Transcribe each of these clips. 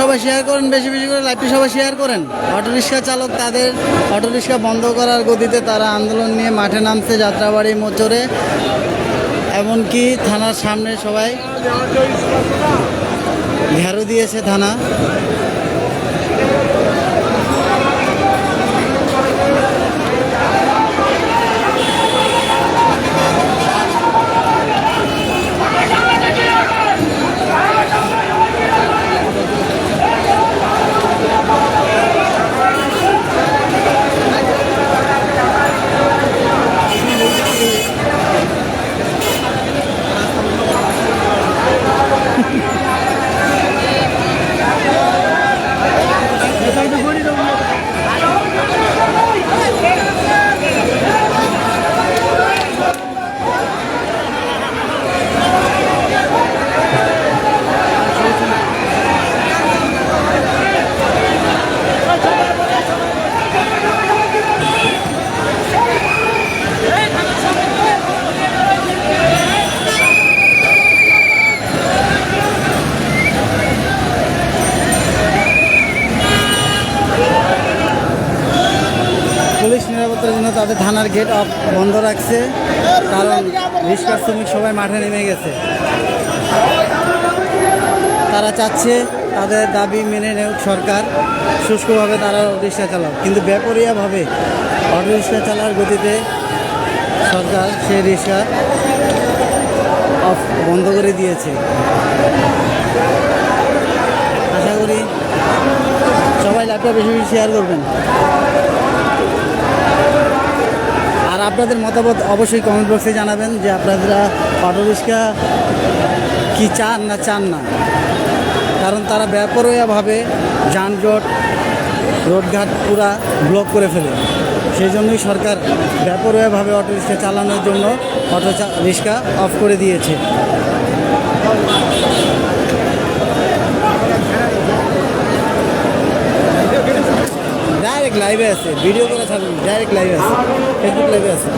সবাই শেয়ার করেন, বেশি বেশি করে লাইভটি সবাই শেয়ার করেন। অটোরিক্সা চালক তাদের অটোরিক্সা বন্ধ করার গতিতে তারা আন্দোলন নিয়ে মাঠে নামছে যাত্রাবাড়ি মোচরে এমনকি থানার সামনে সবাই ঘেরো দিয়েছে থানা। তাদের থানার গেট অফ বন্ধ রাখছে, কারণ রিক্সার শ্রমিক সবাই মাঠে নেমে গেছে। তারা চাচ্ছে তাদের দাবি মেনে নেউক সরকার, শুষ্কভাবে তারা রিক্সা চালাক। কিন্তু ব্যাপরিয়াভাবে অটো রিক্সা চালার গতিতে সরকার সেই রিক্সা অফ বন্ধ করে দিয়েছে। আশা করি সবাই ল্যাপটপ বেশি বেশি শেয়ার করবেন। আপনাদের মতামত অবশ্যই কমেন্ট বক্সে জানাবেন যে আপনারা অটো রিক্সা কি চান না চান না। কারণ তারা ব্যাপরভাবে যানজট, রোডঘাট পুরা ব্লক করে ফেলে। সেই জন্যই সরকার ব্যাপরভাবে অটো রিক্সা চালানোর জন্য অটো রিক্সা অফ করে দিয়েছে। ডাইরেক্ট লাইভে আছে ভিডিও করে ছাড়ুন ডাইরেক্ট লাইভে আছে ফেসবুক লাইভে আছে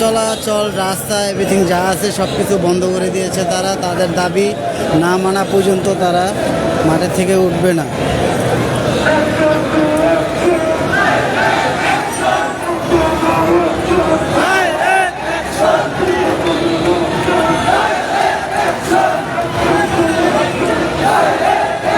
চলাচল, রাস্তা এভরিথিং যা আছে সব কিছু বন্ধ করে দিয়েছে তারা। তাদের দাবি না মানা পর্যন্ত তারা মাঠের থেকে উঠবে না।